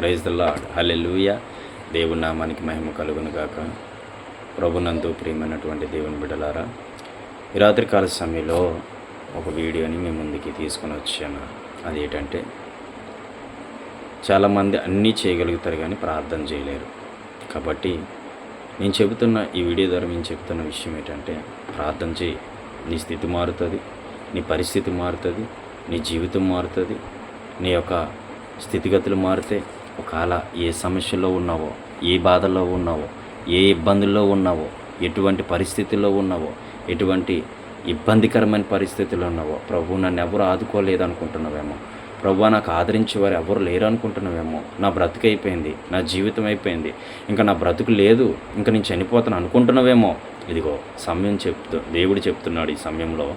Praise Lord hallelujah దేవుని నామానికి మహిమ కలుగును గాక. ప్రభునందు ప్రియమైనటువంటి దేవుని బిడ్డలారా ఈ రాత్రికాల సమయంలో ఒక వీడియోని మీ ముందుకి తీసుకొని వచ్చాను. అదేంటంటే చాలామంది అన్నీ చేయగలుగుతారు కానీ ప్రార్థన చేయలేరు. కాబట్టి నేను చెబుతున్న ఈ వీడియో ద్వారా నేను చెప్తున్న విషయం ఏంటంటే ప్రార్థన చేయి. నీ స్థితి మారుతుంది నీ పరిస్థితి మారుతుంది నీ జీవితం మారుతుంది నీ యొక్క స్థితిగతులు మారితే ఒకవేళ ఏ సమస్యలో ఉన్నావో ఏ బాధల్లో ఉన్నావో ఏ ఇబ్బందుల్లో ఉన్నావో ఎటువంటి పరిస్థితుల్లో ఉన్నావో ఎటువంటి ఇబ్బందికరమైన పరిస్థితుల్లో ఉన్నావో ప్రభు నన్ను ఎవరు ఆదుకోలేదు అనుకుంటున్నావేమో ప్రభు నాకు ఆదరించే వారు ఎవరు లేరు అనుకుంటున్నావేమో నా బ్రతుకు అయిపోయింది నా జీవితం అయిపోయింది ఇంకా నా బ్రతుకు లేదు ఇంకా నేను చనిపోతాను అనుకుంటున్నావేమో ఇదిగో సమయం చెప్తూ దేవుడు చెప్తున్నాడు ఈ సమయంలో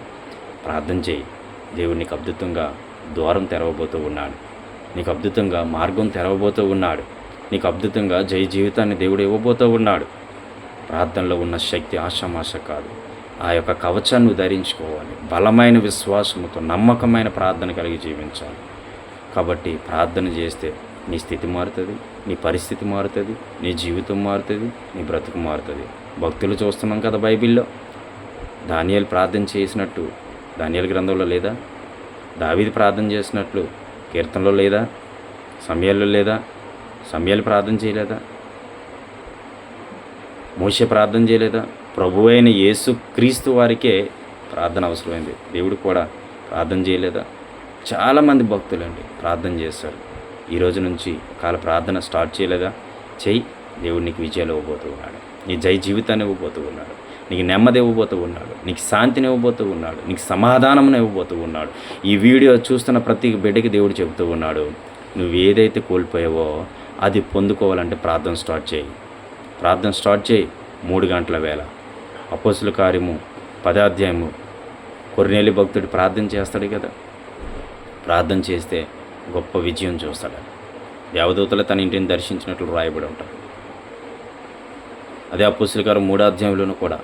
ప్రార్థన చేయి దేవుడిని అద్భుతంగా ద్వారం తెరవబోతూ ఉన్నాడు. నీకు అద్భుతంగా మార్గం తెరవబోతూ ఉన్నాడు. నీకు అద్భుతంగా జయ జీవితాన్ని దేవుడు ఇవ్వబోతూ ఉన్నాడు. ప్రార్థనలో ఉన్న శక్తి ఆశామాష కాదు. ఆ యొక్క కవచాన్ని ధరించుకోవాలి. బలమైన విశ్వాసముతో నమ్మకమైన ప్రార్థన కలిగి జీవించాలి. కాబట్టి ప్రార్థన చేస్తే నీ స్థితి మారుతుంది నీ పరిస్థితి మారుతుంది నీ జీవితం మారుతుంది నీ బ్రతుకు మారుతుంది. భక్తులు చూస్తున్నాం కదా బైబిల్లో. దానియాలు ప్రార్థన చేసినట్టు దానియాల గ్రంథంలో లేదా? దావీది ప్రార్థన చేసినట్లు కీర్తనలో లేదా సమయాల్లో లేదా సమయాలు ప్రార్థన చేయలేదా? మోసే ప్రార్థన చేయలేదా? ప్రభు అయిన యేసు క్రీస్తు వారికే ప్రార్థన అవసరమైంది. దేవుడు కూడా ప్రార్థన చేయలేదా? చాలామంది భక్తులండి ప్రార్థన చేస్తారు. ఈ రోజు నుంచి కాల ప్రార్థన స్టార్ట్ చేయలేదా? చెయ్యి దేవుడు నీకు విజయాలు ఇవ్వబోతూ ఉన్నాడు. నీ జై జీవితాన్ని ఇవ్వబోతూ ఉన్నాడు. నీకు నెమ్మది ఇవ్వబోతూ ఉన్నాడు. నీకు శాంతిని ఇవ్వబోతూ ఉన్నాడు. నీకు సమాధానం ఇవ్వబోతూ ఉన్నాడు. ఈ వీడియో చూస్తున్న ప్రతి బిడ్డకి దేవుడు చెబుతూ ఉన్నాడు నువ్వు ఏదైతే కోల్పోయావో అది పొందుకోవాలంటే ప్రార్థన స్టార్ట్ చేయి. ప్రార్థన స్టార్ట్ చేయి. మూడు గంటల వేళ. అపోసుల కార్యము పదాధ్యాయము. కొరినేలి భక్తుడు ప్రార్థన చేస్తాడు కదా? ప్రార్థన చేస్తే గొప్ప విజయం చూస్తాడు. దేవదూతలు తన ఇంటిని దర్శించినట్లు రాయబడి ఉంటాడు అదే అపోసుల గారు మూడాధ్యాయంలోనూ కూడా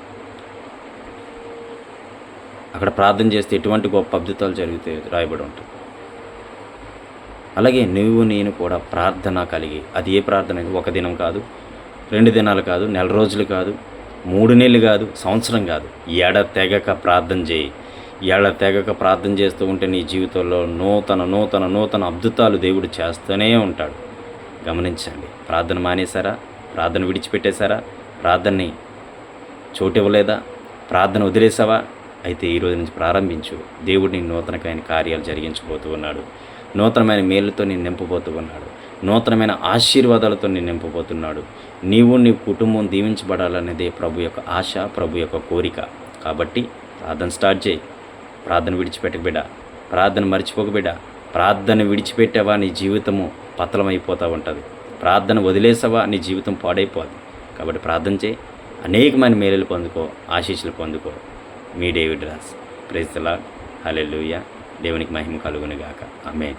అక్కడ ప్రార్థన చేస్తే ఎటువంటి గొప్ప అద్భుతాలు జరిగితే రాయబడి ఉంటుంది. అలాగే నువ్వు నేను కూడా ప్రార్థన కలిగి అది ఏ ప్రార్థన ఒక దినం కాదు రెండు దినాలు కాదు నెల రోజులు కాదు మూడు నెలలు కాదు సంవత్సరం కాదు. ఏడ తెగక ప్రార్థన చేయి. ఏడ తెగక ప్రార్థన చేస్తూ ఉంటే నీ జీవితంలో నూతన నూతన నూతన అద్భుతాలు దేవుడు చేస్తూనే ఉంటాడు. గమనించండి ప్రార్థన మానేశారా? ప్రార్థన విడిచిపెట్టేశారా? ప్రార్థనని చోటు ఇవ్వలేదా? ప్రార్థన వదిలేసావా? అయితే ఈ రోజు నుంచి ప్రారంభించు. దేవుడు నీ నూతనమైన కార్యాలు జరిగించబోతూ ఉన్నాడు. నూతనమైన మేలుతో నేను నింపబోతూ ఉన్నాడు. నూతనమైన ఆశీర్వాదాలతో నేను నింపబోతున్నాడు. నీవు నీ కుటుంబం దీవించబడాలనేదే ప్రభు యొక్క ఆశ ప్రభు యొక్క కోరిక. కాబట్టి ప్రార్థన స్టార్ట్ చేయి. ప్రార్థన విడిచిపెట్టక బిడ్డ. ప్రార్థన మర్చిపోక బిడ్డ. ప్రార్థన విడిచిపెట్టావా నీ జీవితము పతలమైపోతూ ఉంటుంది. ప్రార్థన వదిలేసావా నీ జీవితం పాడైపోదు. కాబట్టి ప్రార్థన చేయి. అనేకమైన మేలులు పొందుకో ఆశీస్సులు పొందుకో. మీ డేవిడ్ రాస్ ప్రైజ్ లా హలెలుయ దేవునికి మహిమ కలుగునుగాక. అమేన్